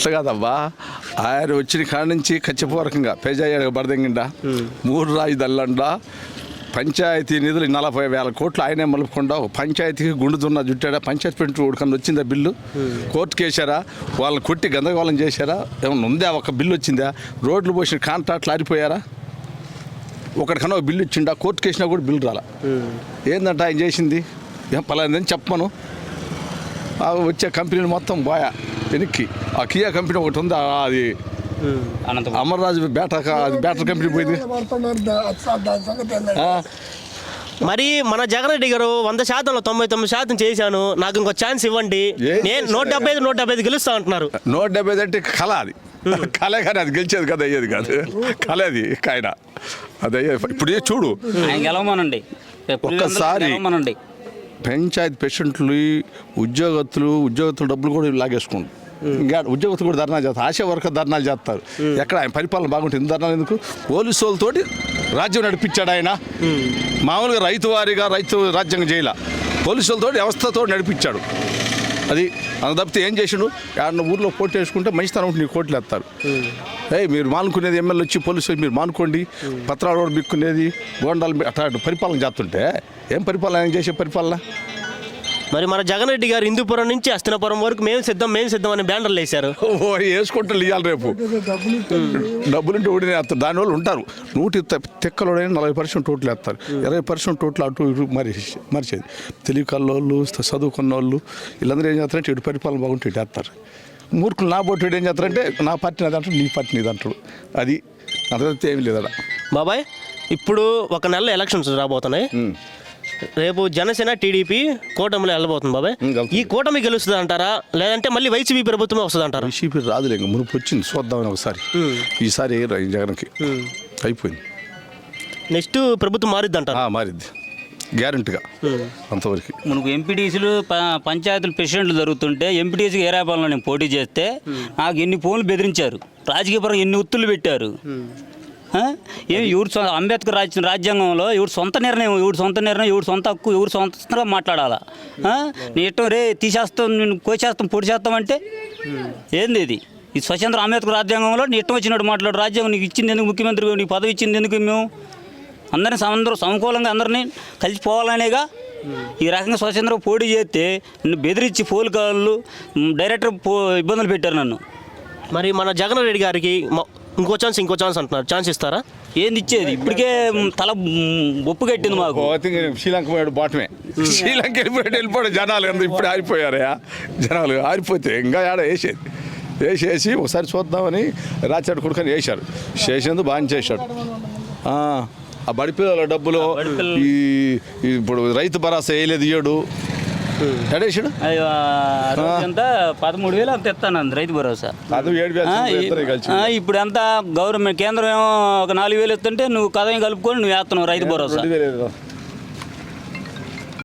అట్లా కాదబ్బా ఆయన వచ్చిన కాడ నుంచి ఖచ్చితపూర్వకంగా పేజాయ్యాడు బరదెంగిండా మూడు రాజధానులండా పంచాయతీ నిధులు నలభై వేల కోట్లు ఆయనే మలుపుకుండా. పంచాయతీకి గుండు దున్న జుట్టాడా? పంచాయతీ పెట్టి ఉడకని వచ్చిందా బిల్లు? కోర్టుకి వేశారా వాళ్ళని కొట్టి గందరగోళం చేశారా? ఏమన్నా ఉందా? ఒక బిల్లు వచ్చిందా? రోడ్లు పోసిన కాంట్రాక్ట్లు ఆరిపోయారా? ఒకటికన్నా ఒక బిల్లు ఇచ్చిండా? కోర్టుకి వేసినా కూడా బిల్లు రాలా. ఏందంట ఆయన చేసింది? ఏం పలాందని చెప్పమను వచ్చే కంపెనీలు మొత్తం పోయా వెనక్కి. ఆ కియా కంపెనీ ఒకటి ఉంది అది అమర్రాజు బ్యాటర్ అది బ్యాటర్ కంపెనీ పోయింది. ఆ, మరి మన జగన్ రెడ్డి గారు వంద శాతంలో తొంభై తొమ్మిది శాతం చేశాను. నాకు ఇంకో ఛాన్స్ ఇవ్వండి. నేను నూట డెబ్బై ఐదు నూట డెబ్బై ఐదు గెలుస్తా అంటున్నారు. నూట డెబ్బై ఐదు అంటే కళ అది. కళే కానీ అది గెలిచేది కదా అయ్యేది కాదు. కళ అది ఆయన అది అయ్యేది ఇప్పుడు చూడు. ఆయన గెలవమనండి. ఒక్కసారి పంచాయతీ పేషెంట్లు ఉద్యోగస్తులు ఉద్యోగస్తులు డబ్బులు కూడా లాగేసుకుంటారు ఇంకా ఉద్యోగస్తులు కూడా ధర్నా చేస్తారు. ఆశా వర్కర్ ధర్నాలు చేస్తారు. ఎక్కడ ఆయన పరిపాలన బాగుంటుంది ధర్నాలు ఎందుకు? పోలీసు వాళ్ళతోటి రాజ్యం నడిపించాడు ఆయన. మామూలుగా రైతు వారిగా రైతు రాజ్యాంగం చేయాల. పోలీసులతో వ్యవస్థతో నడిపించాడు. అది అంత తప్పితే ఏం చేసిండు? ఆయన ఊర్లో పోటీ వేసుకుంటే మంచితనం ఉంటే నీకు కోట్లు వేస్తారు. ఏ మీరు మానుకునేది ఎమ్మెల్యే వచ్చి పోలీసు మీరు మానుకోండి. పత్రాలు కూడా బిక్కునేది? బోండాలు బి- అట్లా పరిపాలన చేస్తుంటే ఏం పరిపాలన చేసే పరిపాలన? మరి మన జగన్ రెడ్డి గారు హిందూపురం నుంచి అస్తినపురం వరకు మేము సిద్ధం మేము సిద్ధం అని బ్యానర్లు వేశారు. ఓ వేసుకుంటారు ఇవ్వాలి రేపు. డబ్బులుంటే ఓడినే వేస్తారు. దానివల్ల ఉంటారు. నూటి తెక్కలోడైనా నలభై పర్సెంట్ ఓట్లు వేస్తారు. ఇరవై పర్సెంట్ ఓట్లు అటు ఇటు మరి మరిచేది. తెలివి కల్లోళ్ళు చదువుకున్న వాళ్ళు వీళ్ళందరూ ఏం చేస్తారంటే ఇటు పరిపాలన బాగుంటే ఇటు వేస్తారు. మూర్ఖులు నా బోటు ఇటు ఏం చేస్తారంటే నా పార్టీ నాది అంటాడు నీ పార్టీ నీది అంటాడు. అది అంతకైతే ఏమి లేదడ బాబాయ్ ఇప్పుడు ఒక నెల ఎలక్షన్స్ రాబోతున్నాయి. రేపు జనసేన టీడీపీ కూటమిలో వెళ్ళబోతుంది బాబాయ్. ఈ కూటమి గెలుస్తుంది అంటారా? లేదంటే మళ్ళీ వైసీపీ ప్రభుత్వమే వస్తుంది అంటారా? వైసీపీ రాదులే ఇంక మునుపు వచ్చింది చూద్దామని ఒకసారి. ఈసారి జగన్కి అయిపోయింది. నెక్స్ట్ ప్రభుత్వం మారిద్ది అంటారా. మారిద్ది. గ్యారంటీగా అంతవరకు. మనకు ఎంపీటీసీలు పంచాయతీలు ప్రెసిడెంట్లు జరుగుతుంటే ఎంపీటీసీకి ఏ రాపాలలో నేను పోటీ చేస్తే నాకు ఎన్ని ఫోన్లు బెదిరించారు. రాజకీయపరంగా ఎన్ని ఒత్తులు పెట్టారు. ఏమి ఏం ఎవరు సొ- అంబేద్కర్ రాజ్య రాజ్యాంగంలో ఎవరు సొంత నిర్ణయం ఎవరు సొంత నిర్ణయం ఎవరు సొంత హక్కు ఎవరు సొంతంగా మాట్లాడాలా? ఆ? నీ ఇష్టం రే తీసేస్తాం నేను కోసేస్తాం పొడి చేస్తాం అంటే ఏంది ఇది? ఈ స్వతంత్ర అంబేద్కర్ రాజ్యాంగంలో నీ ఇష్టం వచ్చినట్టు మాట్లాడు. రాజ్యాంగం నీకు ఇచ్చింది ఎందుకు? ముఖ్యమంత్రి నీకు పదవి ఇచ్చింది ఎందుకు మేము? అందరిని అందరూ సమకూలంగా అందరినీ కలిసిపోవాలనేగా ఈ రకంగా స్వతంత్ర పోటీ చేస్తే నన్ను బెదిరించి ఫోన్ కాళ్ళు డైరెక్టర్ పో ఇబ్బందులు పెట్టారు నన్ను. మరి మన జగన్ రెడ్డి గారికి ఇంకో ఛాన్స్ ఇంకో ఛాన్స్ అంటున్నారు. ఛాన్స్ ఇస్తారా? ఏంది ఇచ్చేది? ఇప్పటికే తల బొప్పు కట్టింది మాకు. శ్రీలంక పోయాడు బాటమే. శ్రీలంక వెళ్ళిపోయాడు వెళ్ళిపోయాడు జనాలు అందరూ ఇప్పుడు ఆరిపోయారయా జనాలు ఆరిపోతే ఇంకా ఆడ వేసేది. వేసేసి ఒకసారి చూద్దామని రాచాడు కొడుకని వేశారు. చేసేందుకు బాగా చేశాడు. ఆ, బడి పిల్లల డబ్బులు ఈ ఇప్పుడు రైతు భరోసా వేయలేదు ఇయ్యాడు ఎడేసాడు పదమూడు వేలు అంత ఇస్తాను రైతు భరోసా. ఏడు ఇప్పుడు ఎంత గవర్నమెంట్ కేంద్రం ఏమో ఒక నాలుగు వేలు ఇస్తుంటే నువ్వు కథని కలుపుకొని నువ్వు వేస్తున్నావు రైతు భరోసా.